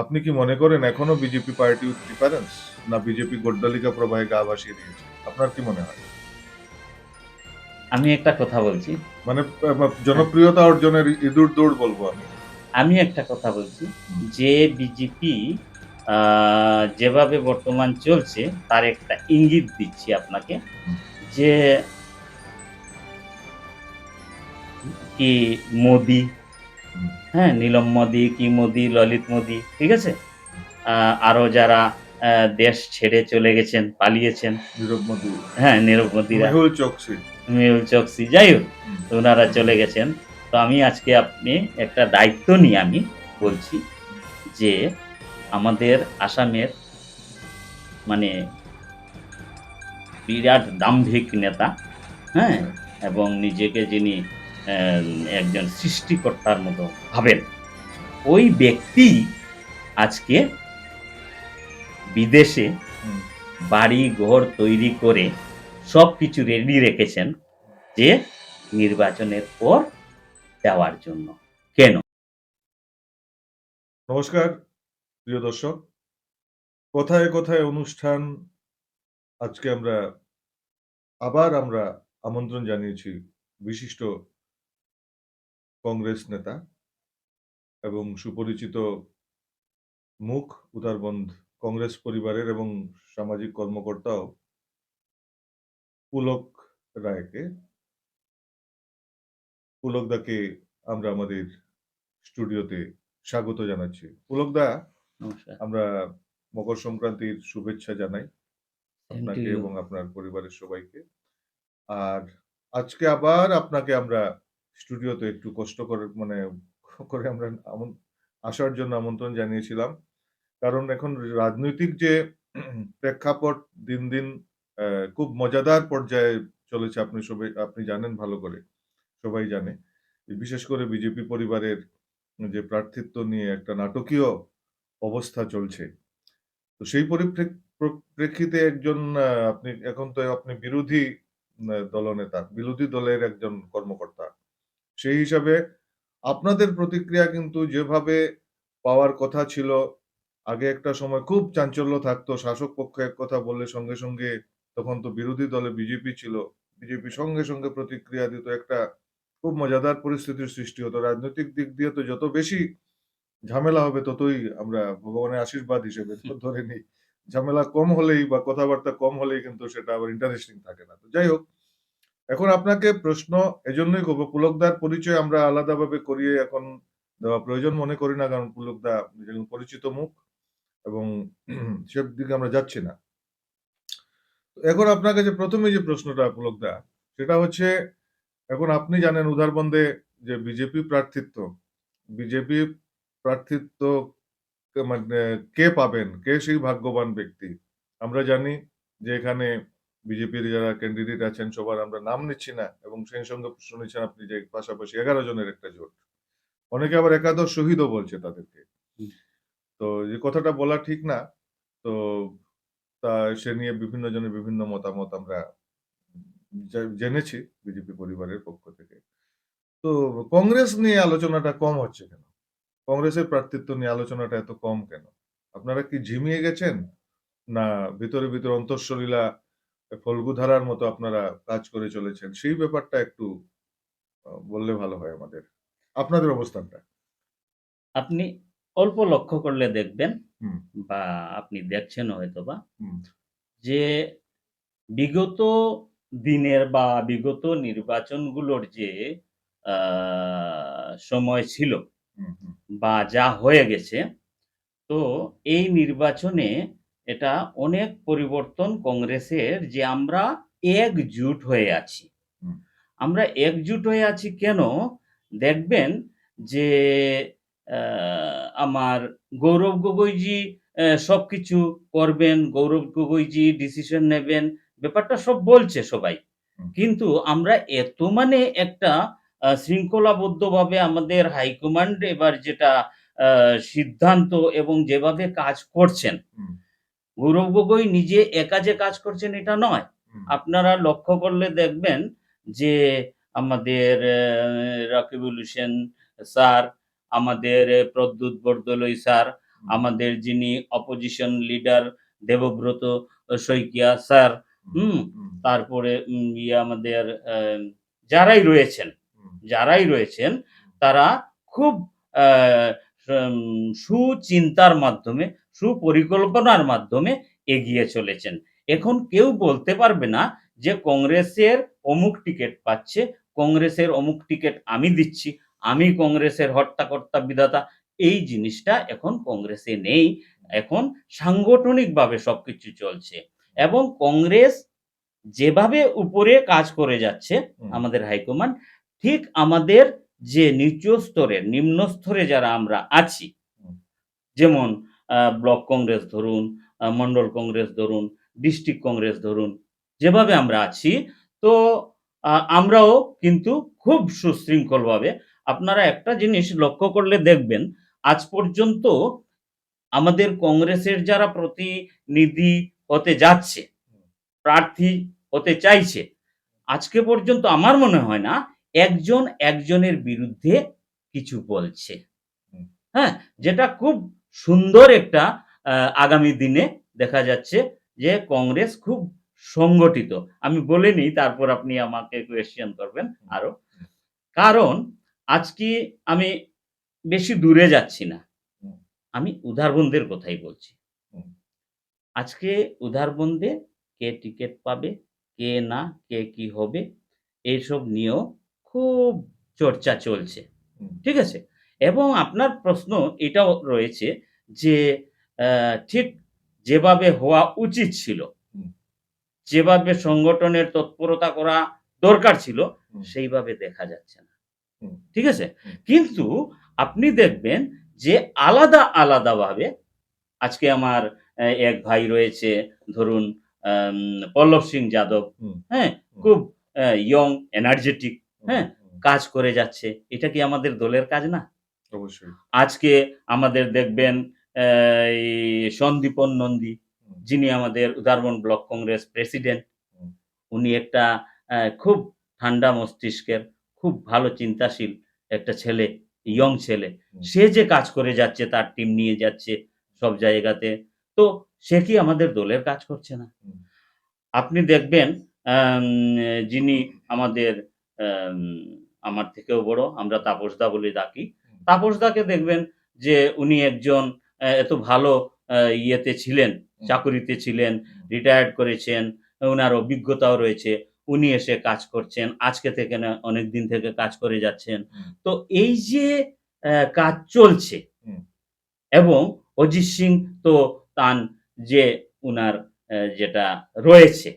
আপনি কি মনে করেন এখনও বিজেপি পার্টি উইথ ডিফারেন্স? না বিজেপি গোড্ডালিকা প্রবাহে গা ভাসিয়ে দিয়েছে? আপনার কি মনে হয়? আমি একটা কথা বলছি। মানে জনপ্রিয়তা অর্জনের ইঁদুর দৌড় বলব আমি। আমি একটা কথা বলছি যে বিজেপি যেভাবে বর্তমান চলছে তার একটা ইঙ্গিত দিচ্ছি আপনাকে যে কি মোদি। হ্যাঁ নীলম মোদি কি মোদি ললিত মোদি ঠিক আছে? আহ, আরও যারা দেশ ছেড়ে চলে গেছেন পালিয়েছেন। হ্যাঁ নীরব মোদিরা। মেহুল চকসি। যাই হোক ওনারা চলে গেছেন। তো আমি আজকে আপনি একটা দায়িত্ব নিয়ে আমি বলছি যে আমাদের আসামের মানে বিরাট দাম্ভিক নেতা হ্যাঁ এবং নিজেকে যিনি একজন সৃষ্টিকর্তার মতো ভাবেন। ওই ব্যক্তি আজকে বিদেশে বাড়ি ঘর তৈরি করে সব কিছু রেডি রেখেছেন যে নির্বাচনের পর দেওয়ার জন্য। কেন? নমস্কার প্রিয় দর্শক। কোথায় কোথায় অনুষ্ঠান? আজকে আমরা আবার আমরা আমন্ত্রণ জানিয়েছি বিশিষ্ট কংগ্রেস নেতা এবং সুপরিচিত মুখ উদারবন্ধ কংগ্রেস পরিবারের এবং সামাজিক কর্মকর্তাও পুলক রায়কে পুলকদাকে আমরা আমাদের স্টুডিওতে স্বাগত জানাচ্ছি। পুলকদা আমরা মকর সংক্রান্তির শুভেচ্ছা জানাই আপনাকে এবং আপনার পরিবারের সবাইকে। আর আজকে আবার আপনাকে আমরা স্টুডিওতে একটু কষ্ট করে মানে করে আমরা আসার জন্য আমন্ত্রণ জানিয়েছিলাম। কারণ এখন রাজনৈতিক যে প্রেক্ষাপট দিন দিন খুব মজাদার পর্যায়ে চলেছে, আপনি সবাই, আপনি জানেন ভালো করে, সবাই জানে। বিশেষ করে বিজেপি পরিবারের যে প্রার্থিত্ব নিয়ে একটা নাটকীয় অবস্থা চলছে। তো সেই পরিপ্রেক- প্র- প্রেক্ষিতে একজন আপনি, এখন তো আপনি বিরোধী দলনেতা, বিরোধী দলের একজন কর্মকর্তা। সেই হিসাবে আপনাদের প্রতিক্রিয়া কিন্তু যেভাবে পাওয়ার কথা ছিল আগে একটা সময় খুব চাঞ্চল্য থাকতো শাসক পক্ষ এক কথা বললে সঙ্গে সঙ্গে তখন তো বিরোধী দলে বিজেপি ছিল বিজেপি সঙ্গে সঙ্গে প্রতিক্রিয়া দিত একটা খুব মজাদার পরিস্থিতির সৃষ্টি হতো। রাজনৈতিক দিক দিয়ে তো যত বেশি ঝামেলা হবে ততই আমরা ভগবানের আশীর্বাদ হিসেবে ধরে নিই। ঝামেলা কম হলেই বা কথাবার্তা কম হলেই কিন্তু সেটা আবার ইন্টারেস্টিং থাকে না। তো যাই হোক এখন আপনাকে প্রশ্ন, এজন্যই করব। পুলকদার পরিচয় আমরা আলাদাভাবে করিয়ে এখন দেওয়া প্রয়োজন মনে করি না, কারণ পুলকদা পরিচিত মুখ এবং সে দিকে আমরা যাচ্ছি না। এখন আপনার কাছে প্রথমে যে প্রশ্নটা, পুলকদা, সেটা হচ্ছে, এখন আপনি জানেন উদারবন্দে যে বিজেপি প্রার্থিত্ব বিজেপি প্রার্থিত্ব মানে কে পাবেন? কে সেই ভাগ্যবান ব্যক্তি? আমরা জানি যে এখানে বিজেপির যারা ক্যান্ডিডেট আছেন সবার আমরা নাম নিচ্ছি না এবং সেই সঙ্গে শুনেছেন আপনি যে পাশাপাশি এগারো জনের একটা জোট। অনেকে আবার একাদশ শহীদও বলছে তাদেরকে। তো যে কথাটা বলা ঠিক না। তো তা সে নিয়ে বিভিন্ন জনের বিভিন্ন মতামত আমরা জেনেছি বিজেপি পরিবারের পক্ষ থেকে। তো কংগ্রেস নিয়ে আলোচনাটা কম হচ্ছে কেন? কংগ্রেসের প্রার্থিত্ব নিয়ে আলোচনাটা এত কম কেন? আপনারা কি ঝিমিয়ে গেছেন? না ভিতরে ভিতরে অন্তঃসলীলা ফল্গুধারার মতো আপনারা কাজ করে চলেছেন সেই ব্যাপারটা একটু বললে ভালো হয় আমাদের। আপনাদের অবস্থানটা? আপনি অল্প লক্ষ্য করলে দেখবেন বা আপনি দেখছেন হয়তো বা। যে বিগত দিনের বা বিগত নির্বাচনগুলোর যে আহ, সময় ছিল বা যা হয়ে গেছে তো এই নির্বাচনে এটা অনেক পরিবর্তন কংগ্রেসের যে আমরা একজুট হয়ে আছি। আমরা একজুট হয়ে আছি কেন? দেখবেন যে আমার গৌরব গগৈজি আহ, সবকিছু করবেন গৌরব গগৈজি ডিসিশন নেবেন ব্যাপারটা সব বলছে সবাই। কিন্তু আমরা এত মানে একটা শৃঙ্খলাবদ্ধভাবে আমাদের হাইকমান্ড এবার যেটা সিদ্ধান্ত এবং যেভাবে কাজ করছেন। গৌরব গগৈ নিজে একা যে কাজ করছেন এটা নয়। আপনারা লক্ষ্য করলে দেখবেন যে আমাদের রাকিবুল হোসেন স্যার আমাদের প্রদ্যুৎ বরদলৈ স্যার আমাদের যিনি opposition leader Debabrata Saikia sir হুম তারপরে ইয়ে আমাদের যারাই রয়েছেন যারাই রয়েছেন তারা খুব আহ, সুচিন্তার মাধ্যমে সুপরিকল্পনার মাধ্যমে এগিয়ে চলেছেন। এখন কেউ বলতে পারবে না যে কংগ্রেসের অমুক টিকিট পাচ্ছে কংগ্রেসের অমুক টিকিট আমি দিচ্ছি আমি কংগ্রেসের হর্তাকর্তা বিধাতা এই জিনিসটা এখন কংগ্রেসে নেই। এখন সাংগঠনিকভাবে সবকিছু চলছে এবং কংগ্রেস যেভাবে উপরে কাজ করে যাচ্ছে আমাদের হাইকমান্ড ঠিক আমাদের যে নিচু স্তরের নিম্ন স্তরে যারা আমরা আছি যেমন ব্লক কংগ্রেস ধরুন মন্ডল কংগ্রেস ধরুন ডিস্ট্রিক্ট কংগ্রেস ধরুন যেভাবে আমরা আছি তো আমরাও কিন্তু খুব সুশৃঙ্খলভাবে আপনারা একটা জিনিস লক্ষ্য করলে দেখবেন আজ পর্যন্ত আমাদের কংগ্রেসের যারা প্রতিনিধি হতে যাচ্ছে প্রার্থী হতে চাইছে আজকে পর্যন্ত আমার মনে হয় না একজন একজনের বিরুদ্ধে কিছু বলছে। হ্যাঁ যেটা খুব সুন্দর একটা আগামী দিনে দেখা যাচ্ছে যে কংগ্রেস খুব সংগঠিত আমি বলে নিই, তারপর আপনি আমাকে কোয়েশ্চেন করবেন আরও কারণ আজকে আমি বেশি দূরে যাচ্ছি না। আমি উদারবন্দের কথাই বলছি। আজকে উদারবন্দে কে টিকিট পাবে, কে না, কে কি হবে, এইসব নিয়েও খুব চর্চা চলছে ঠিক আছে এবং আপনার প্রশ্ন এটাও রয়েছে যে আহ, ঠিক যেভাবে হওয়া উচিত ছিল যেভাবে সংগঠনের তৎপরতা করা দরকার ছিল সেইভাবে দেখা যাচ্ছে না। ঠিক আছে? কিন্তু আপনি দেখবেন যে আলাদা আলাদাভাবে আজকে আমার এক ভাই রয়েছে ধরুন পল্লব সিং যাদব হ্যাঁ খুব ইয়ং এনার্জেটিক হ্যাঁ, কাজ করে যাচ্ছে। এটা কি আমাদের দলের কাজ না? অবশ্যই। আজকে আমাদের দেখবেন সন্দীপন নন্দী যিনি আমাদের উদারবন ব্লক কংগ্রেস প্রেসিডেন্ট উনি একটা খুব ঠান্ডা মস্তিষ্কের খুব ভালো চিন্তাশীল একটা ছেলে ইয়ং ছেলে। সে যে কাজ করে যাচ্ছে তার টিম নিয়ে যাচ্ছে সব জায়গাতে তো সে কি আমাদের দলের কাজ করছে না? আপনি দেখবেন যিনি আমাদের আম, আমার থেকেও বড় আমরা তাপসদা বলে ডাকি। তাপসদাকে দেখবেন যে উনি একজন এত ভালো ইয়েতে ছিলেন চাকুরিতে ছিলেন রিটায়ার্ড করেছেন ওনার অভিজ্ঞতাও রয়েছে উনি এসে কাজ করছেন আজকে থেকে না অনেক দিন থেকে কাজ করে যাচ্ছেন তো এই যে কাজ চলছে এবং অজিত সিং তো তান যে উনার যেটা রয়েছে।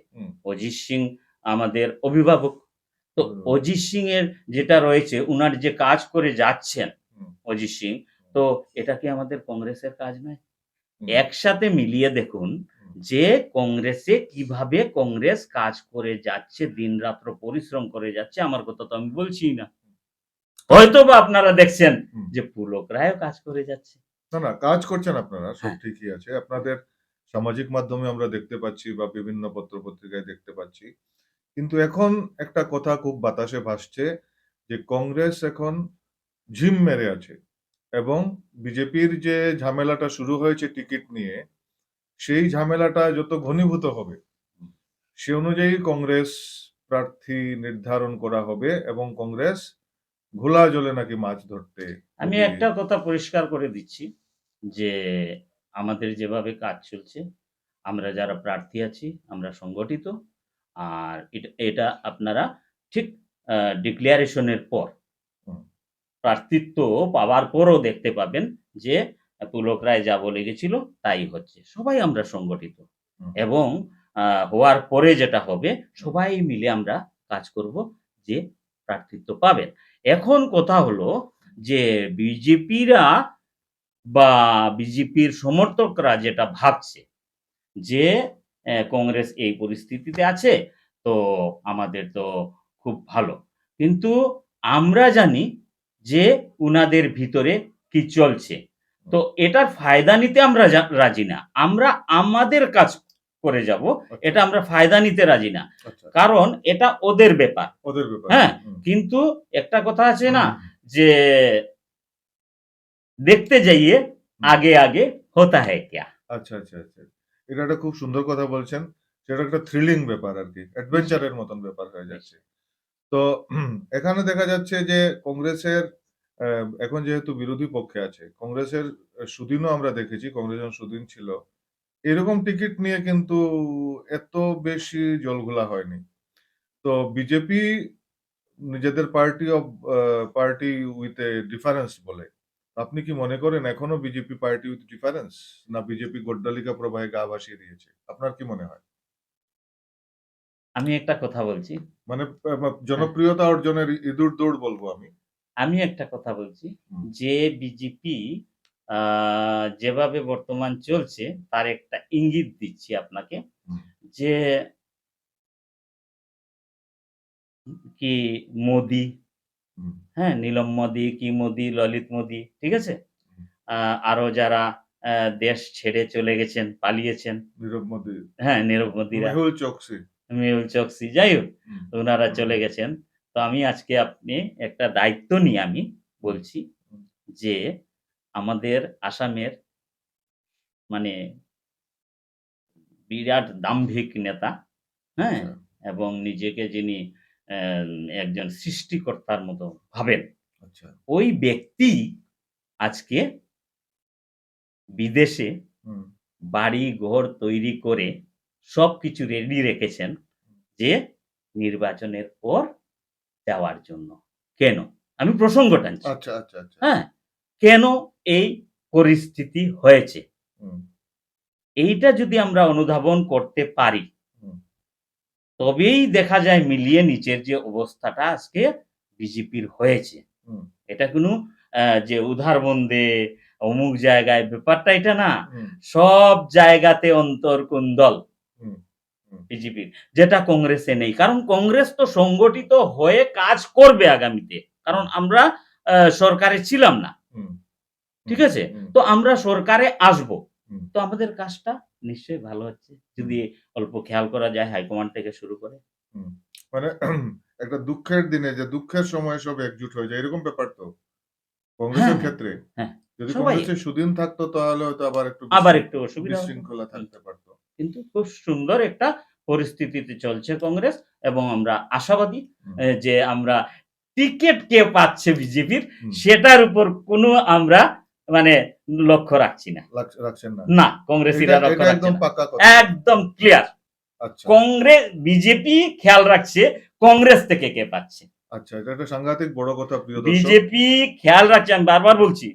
অজিত সিং আমাদের অভিভাবক তো। অজিত সিং এর যেটা রয়েছে উনার যে কাজ করে যাচ্ছেন। অজিত সিং। তো এটা কি আমাদের কংগ্রেসের কাজ নয়? একসাথে মিলিয়ে দেখুন যে কংগ্রেসে কীভাবে কংগ্রেস কাজ করে যাচ্ছে দিনরাত্র পরিশ্রম করে যাচ্ছে আমার কথা তো আমি বলছি না। হয়তো বা আপনারা দেখছেন যে পুলক রায়ও কাজ করে যাচ্ছে। না না কাজ করছেন আপনারা সব হ্যাঁ। ঠিকই আছে। আপনাদের সামাজিক মাধ্যমে আমরা দেখতে পাচ্ছি বা বিভিন্ন পত্র পত্রিকায় দেখতে পাচ্ছি। কিন্তু এখন একটা কথা খুব বাতাসে ভাসছে যে কংগ্রেস এখন ঝিম মেরে আছে এবং বিজেপির যে ঝামেলাটা শুরু হয়েছে টিকিট নিয়ে সেই ঝামেলাটা যত ঘনীভূত হবে সে অনুযায়ী কংগ্রেস প্রার্থী নির্ধারণ করা হবে এবং কংগ্রেস ঘোলা জলে নাকি মাছ ধরতে আমি একটা কথা পরিষ্কার করে দিচ্ছি যে আমাদের যেভাবে কাজ চলছে আমরা যারা প্রার্থী আছি আমরা সংগঠিত আর এটা- আপনারা ঠিক ডিক্লারেশনের পর। প্রার্থিত্ব পাওয়ার পরও দেখতে পাবেন যে পুলক রায় যা বলে গেছিল তাই হচ্ছে। সবাই আমরা সংগঠিত। এবং হওয়ার পরে যেটা হবে সবাই মিলে আমরা কাজ করব যে প্রার্থিত্ব পাবেন। এখন কথা হলো যে বিজেপিরা বা বিজেপির সমর্থকরা যেটা ভাবছে যে কংগ্রেস এই পরিস্থিতিতে আছে তো আমাদের তো খুব ভালো। কিন্তু আমরা জানি যে উনাদের ভিতরে কি চলছে। তো এটার ফায়দা নিতে আমরা রাজি না। আমরা আমাদের কাজ করে যাব আচ্ছা। এটা আমরা ফায়দা নিতে রাজি না। আচ্ছা। কারণ এটা ওদের ব্যাপার। ওদের ব্যাপার। হ্যাঁ কিন্তু একটা কথা আছে না যে দেখতে যাইয়ে আগে আগে হতা হ্যায় কে আচ্ছা আচ্ছা আচ্ছা। এটা একটা খুব সুন্দর কথা বলছেন। সেটা একটা থ্রিলিং ব্যাপার আর কি অ্যাডভেঞ্চারের মতন ব্যাপার হয়ে যাচ্ছে। তো এখানে দেখা যাচ্ছে যে কংগ্রেসের এখন যেহেতু বিরোধী পক্ষে আছে, কংগ্রেসের সুদিনও আমরা দেখেছি, কংগ্রেস যখন সুদিন ছিল। এরকম টিকিট নিয়ে কিন্তু এত বেশি জলঘোলা হয়নি। তো বিজেপি নিজেদের party of party with a difference বলে। আপনি কি মনে করেন এখনও বিজেপি পার্টি উইথ ডিফারেন্স? না বিজেপি গোড্ডালিকা প্রবাহে গা ভাসিয়ে দিয়েছে? আপনার কি মনে হয়? আমি একটা কথা বলছি। মানে জনপ্রিয়তা অর্জনের ইঁদুর দৌড় বলব আমি। আমি একটা কথা বলছি যে বিজেপি যেভাবে বর্তমান চলছে তার একটা ইঙ্গিত দিচ্ছি আপনাকে যে কি মোদি, হ্যাঁ? নীলম মোদি, কি মোদি, ললিত মোদি, ঠিক আছে? আরও যারা দেশ ছেড়ে চলে গেছেন, পালিয়েছেন, নীরব মোদি, হ্যাঁ? নীরব মোদিরা, মেহুল চোকসি। মেহুল চোকসি, যাই হোক হুম। চলে গেছেন। তো আমি আজকে আপনি একটা দায়িত্ব নিয়ে আমি বলছি যে আমাদের আসামের মানে বিরাট দাম্ভিক নেতা, হ্যাঁ? আচ্ছা। এবং নিজেকে যিনি একজন সৃষ্টিকর্তার মতো ভাবেন, আচ্ছা। ওই ব্যক্তি আজকে বিদেশে বাড়ি-ঘর তৈরি করে সবকিছু রেডি রেখেছেন যে নির্বাচনের পর যাওয়ার জন্য। কেন? আমি প্রসঙ্গ টানছি। আচ্ছা, আচ্ছা, আচ্ছা। হ্যাঁ? কেন এই পরিস্থিতি হয়েছে? এইটা যদি আমরা অনুধাবন করতে পারি, তবেই দেখা যায় মিলিয়ে নিচের যে অবস্থাটা আজকে বিজেপির হয়েছে। এটা কোনো যে উধারবন্দে অমুক জায়গায় ব্যাপারটা এটা না। সব জায়গাতে অন্তর্কুন্দল। বিজেপির। যেটা কংগ্রেসে নেই। কারণ কংগ্রেস তো সংগঠিত হয়ে কাজ করবে আগামীতে। কারণ আমরা সরকারে ছিলাম না। ঠিক আছে? তো আমরা সরকারে আসব। তো আমাদের কাজটা নিশ্চয়ই ভালো হচ্ছে। যদি অল্প খেয়াল করা যায় হাইকমান্ড থেকে শুরু করে। মানে একটা দুঃখের দিনে যে দুঃখের সময় সব একজুট হয়ে যায় এরকম ব্যাপার তো? কংগ্রেসের হ্যাঁ, ক্ষেত্রে? হ্যাঁ। যদি কংগ্রেসের সুদিন থাকতো তাহলে হয়তো আবার একটু আবার একটু অসুবিধা শৃঙ্খলা থাকতে পারত। কিন্তু খুব সুন্দর একটা পরিস্থিতিতে চলছে কংগ্রেস এবং আমরা আশাবাদী যে আমরা টিকেট কে পাচ্ছে বিজেপির সেটার উপর কোনো আমরা মানে লক্ষ্য রাখছি না। না। কংগ্রেসীরা লক্ষ্য রাখছে একদম ক্লিয়ার। আচ্ছা। কংগ্রেস বিজেপি খেয়াল রাখছে কংগ্রেস থেকে কে পাচ্ছে। আচ্ছা, এটা একটা সাংঘাতিক বড় কথা প্রিয় বিজেপি খেয়াল রাখছে আমি বারবার বলছি।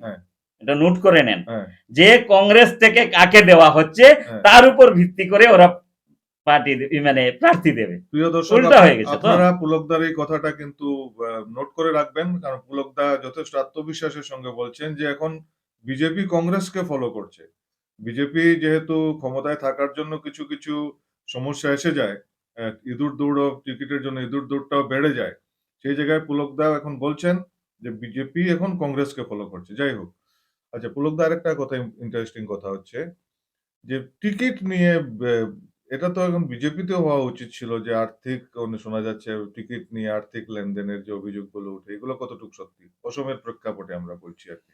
এটা নোট করে নেন। হ্যাঁ। যে কংগ্রেস থেকে কাকে দেওয়া হচ্ছে হ্যাঁ। তার উপর ভিত্তি করে ওরা পার্টি মানে প্রার্থী দেবে। প্রিয় দর্শক হয়ে গেছে আপনারা পুলকদার এই কথাটা কিন্তু নোট করে রাখবেন। কারণ পুলকদা যথেষ্ট আত্মবিশ্বাসের সঙ্গে বলছেন যে এখন বিজেপি কংগ্রেসকে ফলো করছে। বিজেপি যেহেতু ক্ষমতায় থাকার জন্য কিছু, কিছু সমস্যা এসে যায়। ইঁদুর দৌড়ও টিকিটের জন্য ইঁদুর দৌড়টাও বেড়ে যায়। সেই জায়গায় পুলকদা এখন বলছেন যে বিজেপি এখন কংগ্রেসকে ফলো করছে। যাই হোক। আচ্ছা পুলকদা আরেকটা কথা ইন্টারেস্টিং কথা হচ্ছে যে টিকিট নিয়ে এটা তো এখন বিজেপিতেও হওয়া উচিত ছিল যে আর্থিক শোনা যাচ্ছে টিকিট নিয়ে আর্থিক লেনদেনের যে অভিযোগগুলো উঠে এগুলো কতটুকু সত্যি? অসমের প্রেক্ষাপটে আমরা বলছি আরকি।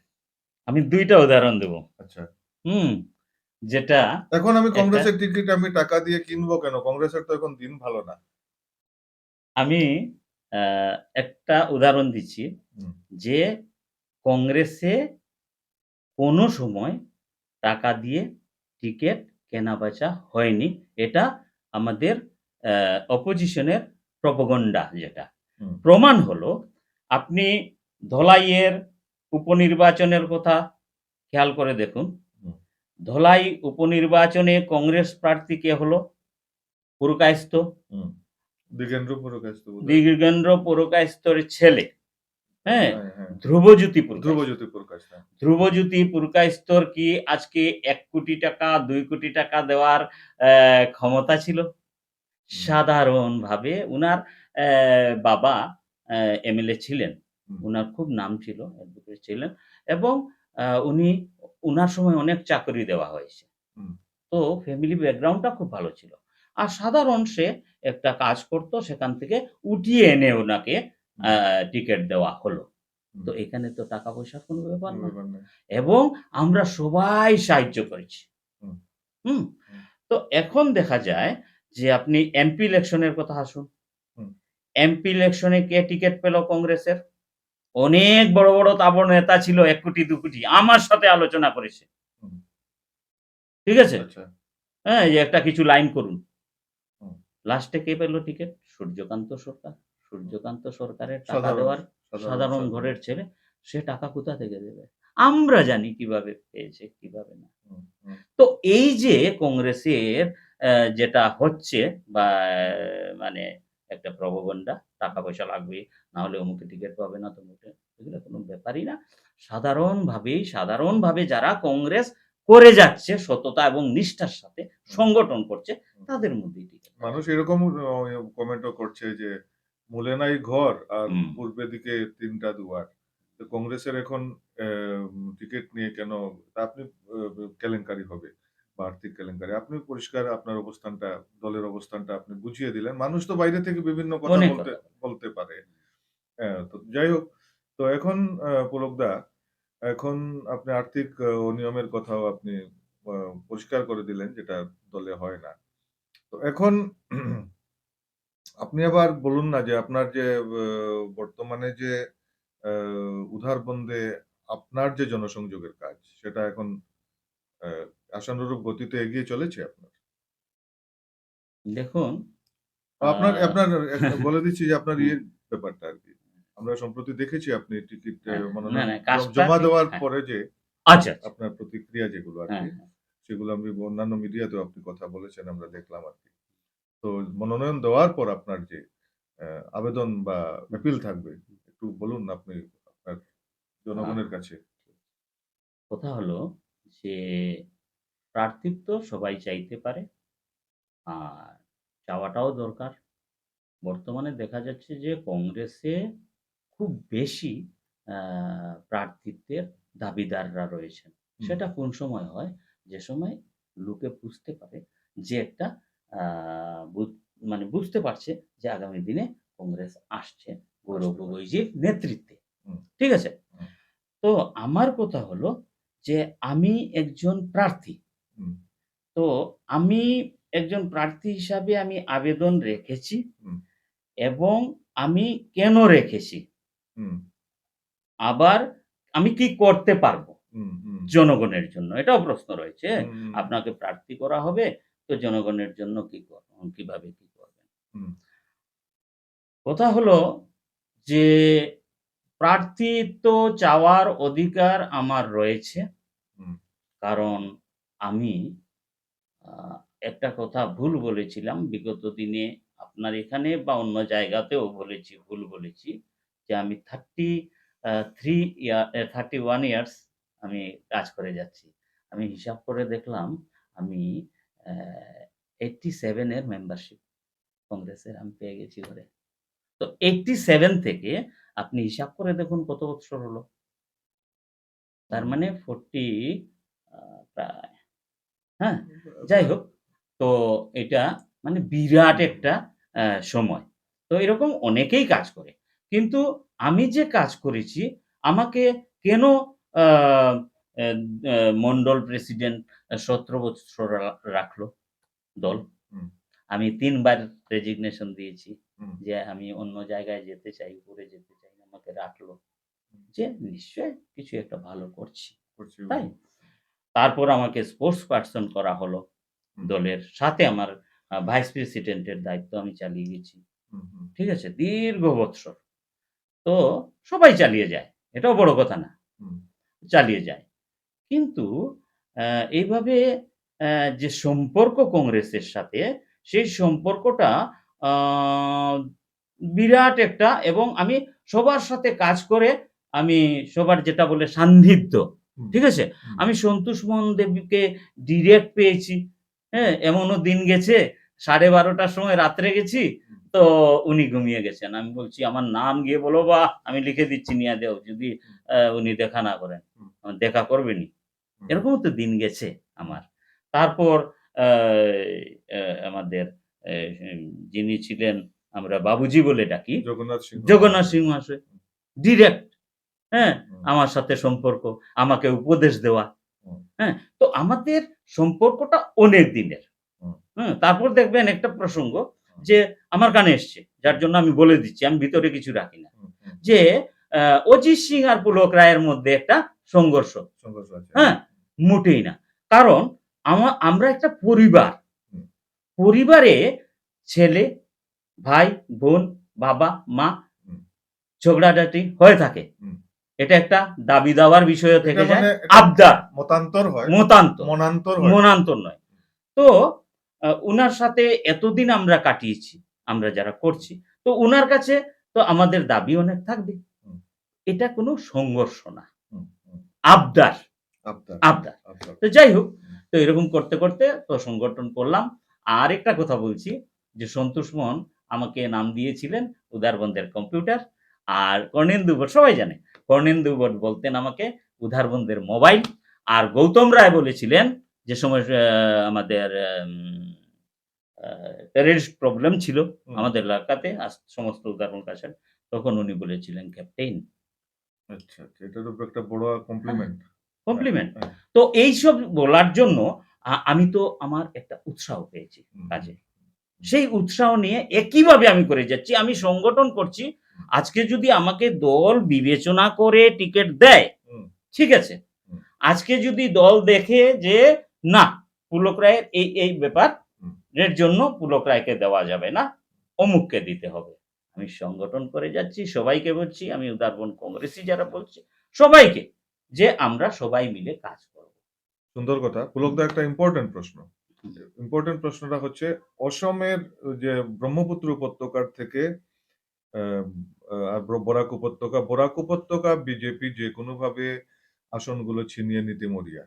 আমি দুইটা উদাহরণ দেব। আচ্ছা। হুম? যেটা এখন আমি কংগ্রেসের টিকিট আমি টাকা দিয়ে কিনবো কেন? কংগ্রেসের তো এখন দিন ভালো না। আমি একটা উদাহরণ দিচ্ছি যে কংগ্রেসে কোনো সময় টাকা দিয়ে টিকিট কেনা-বেচা হয়নি। এটা আমাদের অপোজিশনের প্রপাগান্ডা যেটা। প্রমাণ হলো আপনি ধলাইয়ের উপনির্বাচনের কথা খেয়াল করে দেখুন। ধলাই উপনির্বাচনে কংগ্রেস প্রার্থী কে হলো? পুরকায়স্থ। হুম। দিগেন্দ্র পুরকায়স্থ বোধহয়। দিগেন্দ্র পুরকায়স্থর ছেলে। হ্যাঁ? হ্যাঁ, হ্যাঁ। ধ্রুবজ্যোতি পুরকায়স্থ। ধ্রুবজ্যোতি পুরকায়স্থ। হ্যাঁ। ধ্রুবজ্যোতি কি আজকে ৳১,০০,০০,০০০ ৳২,০০,০০,০০০ দেওয়ার অ্যা ক্ষমতা ছিল? সাধারণভাবে উনার বাবা এমএলএ ছিলেন। উনার খুব নাম ছিল, অ্যাডভোকেট ছিলেন এবং উনি উনার সময় অনেক চাকরি দেওয়া হয়েছে। তো ফ্যামিলি ব্যাকগ্রাউন্ডটা খুব ভালো ছিল। আর সাধারণ সে একটা কাজ করত সেখান থেকে উঠিয়ে এনে হুম। টিকেট দেওয়া হলো। তো এখানে তো টাকা পয়সার কোনো ব্যাপার না। এবং আমরা সবাই সাহায্য করেছি। হুম। তো এখন দেখা যায় যে আপনি এমপি ইলেকশনের কথা আসুন। এমপি ইলেকশনে কে টিকিট পেল কংগ্রেসের? অনেক বড় বড় তাবড় নেতা ছিল এক কোটি দু কোটি। আমার সাথে আলোচনা করেছে। ঠিক আছে? আচ্ছা। হ্যাঁ যে একটা কিছু লাইন করুন। লাস্টে কে পেল টিকিট সূর্যকান্ত সরকার। সূর্যকান্ত সরকারের টাকা দেওয়ার সাধারণ-। ঘরের ছেলে সে টাকা কোথা থেকে দেবে? আমরা জানি কীভাবে পেয়েছে কীভাবে না। তো এই যে কংগ্রেসের যেটা হচ্ছে বা মানে একটা প্রবগণ্ডা টাকা পয়সা লাগবে না হলে অমুকে টিকিট পাবে না তমুকে এগুলো কোনো ব্যাপারই না। সাধারণভাবেই সাধারণভাবে যারা কংগ্রেস করে যাচ্ছে সততা এবং নিষ্ঠার সাথে সংগঠন করছে তাদের মধ্যেই মানুষ এরকম কমেন্টও করছে যে মূলে নাই ঘর আর। পূর্বে দিকে তিনটা দুয়ার। তো কংগ্রেসের এখন টিকিট নিয়ে কেন তা আপনি কেলেঙ্কারি হবে বা আর্থিক কেলেঙ্কারি। আপনি পরিষ্কার আপনার অবস্থানটা দলের অবস্থানটা আপনি বুঝিয়ে দিলেন। মানুষ তো বাইরে থেকে বিভিন্ন কথা বলতে বলতে পারে। তো যাই হোক তো এখন পুলকদা এখন আপনি আর্থিক অনিয়মের কথাও আপনি পরিষ্কার করে দিলেন যেটা দলে হয় না। তো এখন আপনি আবার বলুন না যে আপনার যে বর্তমানে যে আহ, উধারবন্দে আপনার যে জনসংযোগের কাজ সেটা এখন আশানুরূপ গতিতে এগিয়ে চলেছে আপনার দেখুন আপনার আপনার বলে দিচ্ছি যে আপনার। ইয়ের ব্যাপারটা আর কি আমরা সম্প্রতি দেখেছি আপনি টিকিট হ্যাঁ, মনোনয়ন না, না, জ- কাজটা জমা দেওয়ার হ্যাঁ। পরে যে আচ্ছা আচ্ছা, আপনার প্রতিক্রিয়া যেগুলো আর হ্যাঁ কি হ্যাঁ। সেগুলো আমি অন্যান্য মিডিয়াতেও আপনি কথা বলেছেন আমরা দেখলাম আর কি তো মনোনয়ন দেওয়ার পর আপনার যে আবেদন বা অ্যাপিল থাকবে একটু বলুন আপনি আপনার জনগণের কাছে। কথা হলো যে প্রার্থিত্ব সবাই চাইতে পারে আর চাওয়াটাও দরকার। বর্তমানে দেখা যাচ্ছে যে কংগ্রেসে খুব বেশি প্রার্থিত্বের দাবিদাররা রয়েছেন। সেটা কোন সময় হয়? যে সময় লোকে বুঝতে পারে যে একটা মানে বুঝতে পারছে যে আগামী দিনে কংগ্রেস আসছে গৌরব গগৈজির নেতৃত্বে। ঠিক আছে? তো আমার কথা হলো যে আমি একজন প্রার্থী। তো আমি একজন প্রার্থী হিসাবে আমি আবেদন রেখেছি এবং আমি কেন রেখেছি? আবার আমি কি করতে পারব জনগণের জন্য? এটাও প্রশ্ন রয়েছে। আপনাকে প্রার্থী করা হবে তো জনগণের জন্য কি কীভাবে কি করবেন? কথা হলো যে প্রার্থিত্ব চাওয়ার অধিকার আমার রয়েছে। কারণ আমি একটা কথা ভুল বলেছিলাম। বিগত দিনে আপনার এখানে বা অন্য জায়গাতেও বলেছি ভুল বলেছি যে আমি thirty three year thirty one years আমি কাজ করে যাচ্ছি। আমি হিসাব করে দেখলাম আমি এইটটি সেভেনের মেম্বারশিপ কংগ্রেসের আমি পেয়ে গেছি ঘরে। তো এইটটি সেভেন থেকে আপনি হিসাব করে দেখুন কত বছর হলো। তার মানে ফোরটি প্রায় হ্যাঁ? যাই হোক, তো এটা মানে বিরাট একটা সময়। তো এরকম অনেকেই কাজ করে। কিন্তু আমি যে কাজ করেছি, আমাকে কেন মন্ডল প্রেসিডেন্ট সতেরো বছর রাখল দল। আমি তিনবার রেজিগনেশন দিয়েছি যে আমি অন্য জায়গায় যেতে চাই উপরে যেতে চাই আমাকে রাখল। যে নিশ্চয় কিছু একটা ভালো করছি করছি। তাই? তারপর আমাকে স্পোর্টস পার্সন করা হলো দলের সাথে আমার ভাইস প্রেসিডেন্টের দায়িত্ব আমি চালিয়ে গেছি। ঠিক আছে? দীর্ঘ বৎসর তো সবাই চালিয়ে যায় এটাও বড় কথা না। চালিয়ে যায়। কিন্তু আহ, এইভাবে আহ, যে সম্পর্ক কংগ্রেসের সাথে সেই সম্পর্কটা আহ, বিরাট একটা এবং আমি সবার সাথে কাজ করে আমি সবার যেটা বলে সান্নিধ্য ঠিক আছে? আমি সন্তোষ মোহন দেবীকে ডিরেক্ট পেয়েছি হ্যাঁ? এমনও দিন গেছে সাড়ে বারোটার সময় রাত্রে গেছি তো উনি ঘুমিয়ে গেছেন। আমি বলছি আমার নাম গিয়ে বলো বা আমি লিখে দিচ্ছি নিয়ে দেও যদি উনি দেখা না করেন। দেখা করবেনি হুম। এরকম তো দিন গেছে আমার। তারপর আমাদের যিনি ছিলেন আমরা বাবুজি বলে ডাকি। জগন্নাথ সিংহ। জগন্নাথ সিং মহাশয় ডিরেক্ট হ্যাঁ আমার সাথে সম্পর্ক আমাকে উপদেশ দেওয়া। হ্যাঁ তো আমাদের সম্পর্কটা অনেক দিনের। হুম। হ্যাঁ তারপর দেখবেন একটা প্রসঙ্গ যে আমার কানে এসছে যার জন্য আমি বলে দিচ্ছি আমি ভিতরে কিছু রাখি না। যে আহ, অজিত সিং আর পুলক রায়ের মধ্যে একটা সংঘর্ষ। সংঘর্ষ হ্যাঁ মোটেই না। কারণ আমা- আমরা একটা পরিবার। পরিবারে ছেলে ভাই বোন বাবা মা। ঝগড়াঝাটি হয়ে থাকে। এটা একটা দাবি দাওয়ার বিষয় থেকে যায়। মানে আবদার। মতান্তর হয়। মতান্ত মনান্তর মনান্তর নয়। তো উনার সাথে এতদিন আমরা কাটিয়েছি আমরা যারা করছি তো উনার কাছে তো আমাদের দাবি অনেক থাকবে। এটা কোনো সংঘর্ষ না। আবদার। আবদার। তো যাই হোক তো এরকম করতে করতে তো সংগঠন করলাম। আর একটা কথা বলছি যে সন্তোষ মোহন আমাকে নাম দিয়েছিলেন উদারবন্দের কম্পিউটার আর কর্ণেন্দু ভট্ট সবাই জানে কর্ণেন্দু ভট্ট বলতেন আমাকে উদারবন্দের মোবাইল। আর গৌতম রায় বলেছিলেন যে সময় আমাদের টেরিস্ট প্রবলেম ছিল আমাদের এলাকাতে সমস্ত উদাহরণ কাছে তখন উনি বলেছিলেন ক্যাপ্টেন আচ্ছা আচ্ছা এটা তো একটা বড় কমপ্লিমেন্ট কমপ্লিমেন্ট হ্যাঁ। তো এইসব বলার জন্য আমি তো আমার একটা উৎসাহ পেয়েছি কাজে। সেই উৎসাহ নিয়ে একইভাবে আমি করে যাচ্ছি আমি সংগঠন করছি। আজকে যদি আমাকে দল বিবেচনা করে টিকিট দেয় ঠিক আছে? আজকে যদি দল দেখে যে না পুলক রায়ের এই এই ব্যাপার এর জন্য পুলক রায়কে দেওয়া যাবে না অমুককে দিতে হবে। আমি সংগঠন করে যাচ্ছি সবাইকে বলছি আমি উদারবন কংগ্রেসি যারা বলছি সবাইকে। যে আমরা সবাই মিলে কাজ করব। সুন্দর কথা। পুলকদা একটা ইম্পর্টেন্ট প্রশ্ন। ইম্পর্টেন্ট প্রশ্নটা হচ্ছে অসমের যে ব্রহ্মপুত্র উপত্যকার থেকে বরাক উপত্যকা বরাক উপত্যকা বিজেপি যে কোনো ভাবে আসনগুলো ছিনিয়ে নিতে মরিয়া।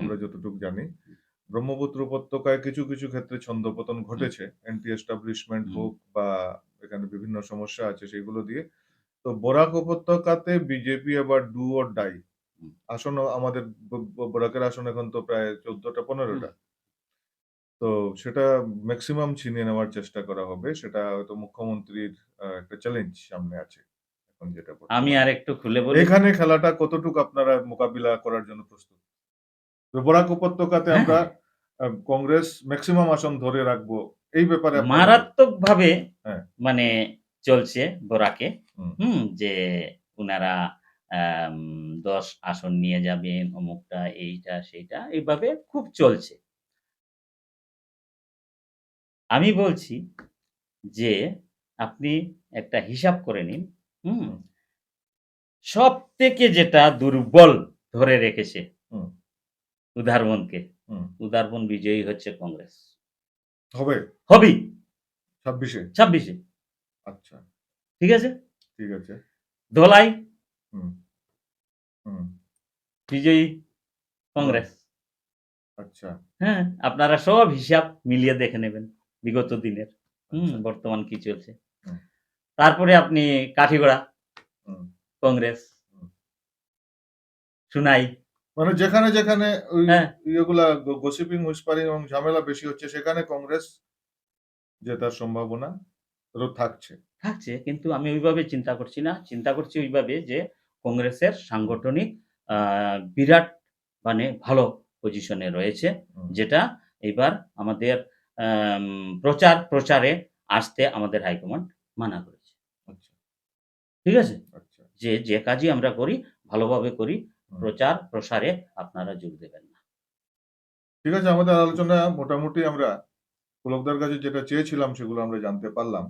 আমরা যতটুকু জানি ব্রহ্মপুত্র উপত্যকায় কিছু কিছু ক্ষেত্রে ছন্দপতন ঘটেছে। এন্টি এস্টাবলিশমেন্ট হোক বা এখানে বিভিন্ন সমস্যা আছে সেগুলো দিয়ে। তো বরাক উপত্যকাতে বিজেপি আবার ডু অর ডাই। আসন আমাদের বরাকের আসন এখন তো প্রায় চোদ্দটা পনেরোটা। তো সেটা ম্যাক্সিমাম ছিনিয়ে নেওয়ার চেষ্টা করা হবে। সেটা হয়তো মুখ্যমন্ত্রীর একটা চ্যালেঞ্জ সামনে আছে। এখন যেটা আমি আর একটু খুলে বলি। এখানে খেলাটা কতটুকু আপনারা মোকাবিলা করার জন্য প্রস্তুত? বরাক উপত্যকাতে আমরা কংগ্রেস ম্যাক্সিমাম আসন ধরে রাখব। এই ব্যাপারে মারাত্মক ভাবে হ্যাঁ। মানে চলছে বরাকে। হুম। যে উনারা দশ আসন নিয়ে যাবেন অমুকটা এইটা সেইটা এইভাবে খুব চলছে। আমি বলছি যে আপনি একটা হিসাব করে নিন হুম। সব থেকে যেটা দুর্বল ধরে রেখেছে। উদারবনকে। উদারবন বিজয়ী হচ্ছে কংগ্রেস। হবে? হবেই ছাব্বিশে? ছাব্বিশে। আচ্ছা। ঠিক আছে? ঠিক আছে। ধলাই হুম বিজয়ী কংগ্রেস। আচ্ছা। হ্যাঁ আপনারা সব হিসাব মিলিয়ে দেখে নেবেন বিগত দিনের। হুম আচ্ছা। বর্তমান কি চলছে। তারপরে আপনি কাঠিগড়া কংগ্রেস। সুনাই। মানে যেখানে যেখানে হ্যাঁ। ইয়েগুলা গসিপিং হুইসপারিং এবং ঝামেলা বেশি হচ্ছে সেখানে কংগ্রেস জেতার সম্ভাবনা থাকছে। থাকছে কিন্তু আমি ওইভাবে চিন্তা করছি না। চিন্তা করছি ওইভাবে যে কংগ্রেসের সাংগঠনিক বিরাট মানে ভালো পজিশনে রয়েছে যেটা এবার আমাদের আম, প্রচার প্রচারে আসতে আমাদের হাইকমান্ড মানা করেছে। আচ্ছা। ঠিক আছে? আচ্ছা। যে যে কাজই আমরা করি ভালোভাবে করি প্রচার প্রসারে আপনারা যোগ দেবেন না। ঠিক আছে আমাদের আলোচনা মোটামুটি আমরা পুলকদার কাছে যেটা চেয়েছিলাম সেগুলো আমরা জানতে পারলাম।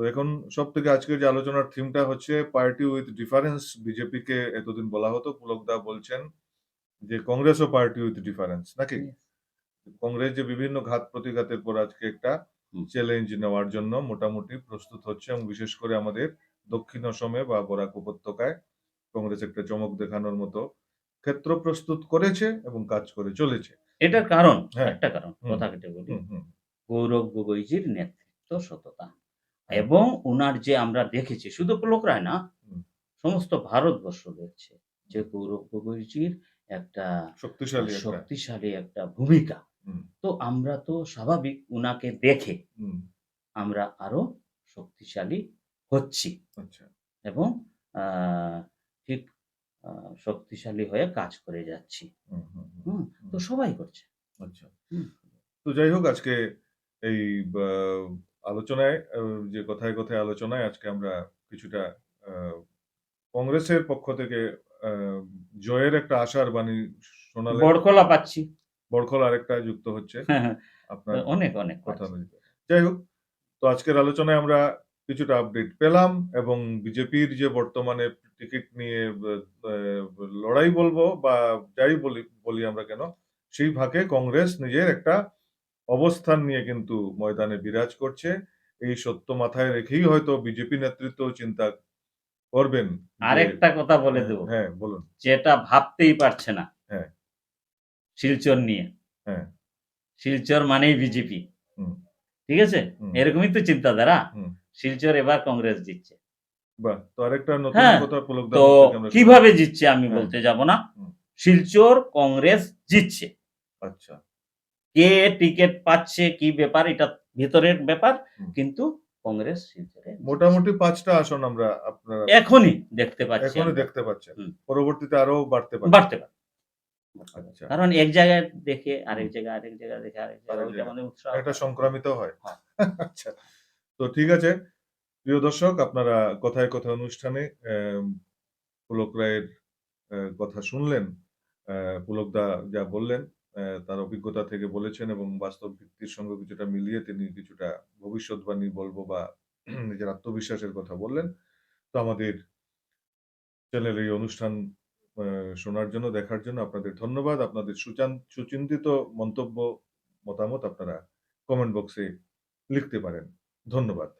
তো এখন সব থেকে আজকের যে আলোচনার থিমটা হচ্ছে পার্টি উইথ ডিফারেন্স বিজেপিকে এতদিন বলা হতো পুলকদা বলছেন যে কংগ্রেসও পার্টি উইথ ডিফারেন্স নাকি? কংগ্রেস যে বিভিন্ন ঘাত প্রতিঘাতের পর আজকে একটা চ্যালেঞ্জ নেওয়ার জন্য মোটামুটি প্রস্তুত হচ্ছে এবং বিশেষ করে আমাদের দক্ষিণ অসমে বা বরাক উপত্যকায় কংগ্রেস একটা চমক দেখানোর মতো ক্ষেত্র প্রস্তুত করেছে এবং কাজ করে চলেছে। এটার কারণ হ্যাঁ। একটা কারণ। কথা কেটে বলি। গৌরব গগৈজির নেতৃত্ব সততা। এবং ওনার যে আমরা দেখেছি শুধু পুলক রায় না সমস্ত ভারতবর্ষ দেখছে যে গৌরব গগৈজির একটা শক্তিশালী শক্তিশালী একটা ভূমিকা। তো আমরা তো স্বাভাবিক উনাকে দেখে আমরা আরও শক্তিশালী হচ্ছি। আচ্ছা। এবং আহ, ঠিক শক্তিশালী হয়ে কাজ করে যাচ্ছি। তো সবাই করছে। আচ্ছা। তো যাই হোক আজকে এই আলোচনায় যে কথায়, কথায় আলোচনায় আজকে আমরা কিছুটা কংগ্রেসের পক্ষ থেকে জয়ের একটা আশার বাণী শোনালেন। বরকলা পাচ্ছি। বরখল আরেকটা যুক্ত হচ্ছে। হ্যাঁ, হ্যাঁ। আপনার অনেক, অনেক কথা। যাই হোক, তো আজকের আলোচনায় আমরা কিছুটা আপডেট পেলাম এবং বিজেপির যে বর্তমানে টিকিট নিয়ে লড়াই বলব বা যাই বলি বলি আমরা কেন, সেই ভাগে কংগ্রেস নিজের একটা অবস্থান নিয়ে কিন্তু ময়দানে বিরাজ করছে। এই সত্য মাথায় রেখেই হয়তো বিজেপি নেতৃত্ব চিন্তা করবেন আরেকটা কথা বলে হ্যাঁ, দেব। হ্যাঁ, বলুন। যেটা ভাবতেই পারছে না। হ্যাঁ। শিলচর নিয়ে। হ্যাঁ। শিলচর মানেই বিজেপি। ঠিক আছে? এরকমই তো চিন্তাধারা। শিলচর এবার কংগ্রেস জিতছে। তো আরেকটা নতুন হ্যাঁ, কথা তো। কীভাবে জিতছে আমি হ্যাঁ। বলতে যাব না। শিলচর কংগ্রেস জিতছে। আচ্ছা। কে টিকেট পাচ্ছে কি ব্যাপার এটা ভিতরের ব্যাপার। কিন্তু কংগ্রেস মোটামুটি পাঁচটা আসন আমরা আপনারা এখনই দেখতে পাচ্ছি এখনই দেখতে পাচ্ছেন। পরবর্তীতে আরও বাড়তে পারে। বাড়তে পারে। আচ্ছা। কারণ এক জায়গায় দেখে আরেক জায়গায়, আরেক জায়গায় দেখে আরেক জায়গায়। মানে উৎসাহ এটা। সংক্রামিত হয়। হ্যাঁ। আচ্ছা। তো ঠিক আছে। প্রিয় দর্শক আপনারা কথায়, কথায় অনুষ্ঠানে পুলক রায়ের কথা শুনলেন। পুলকদা যা বললেন তার অভিজ্ঞতা থেকে বলেছেন এবং বাস্তব ভিত্তির সঙ্গে কিছুটা মিলিয়ে তিনি কিছুটা ভবিষ্যৎবাণী বলব বা নিজের আত্মবিশ্বাসের কথা বললেন। তো আমাদের চ্যানেল এই অনুষ্ঠান শোনার জন্য, দেখার জন্য আপনাদের ধন্যবাদ। আপনাদের সুচান সুচিন্তিত মন্তব্য, মতামত আপনারা কমেন্ট বক্সে লিখতে পারেন। ধন্যবাদ।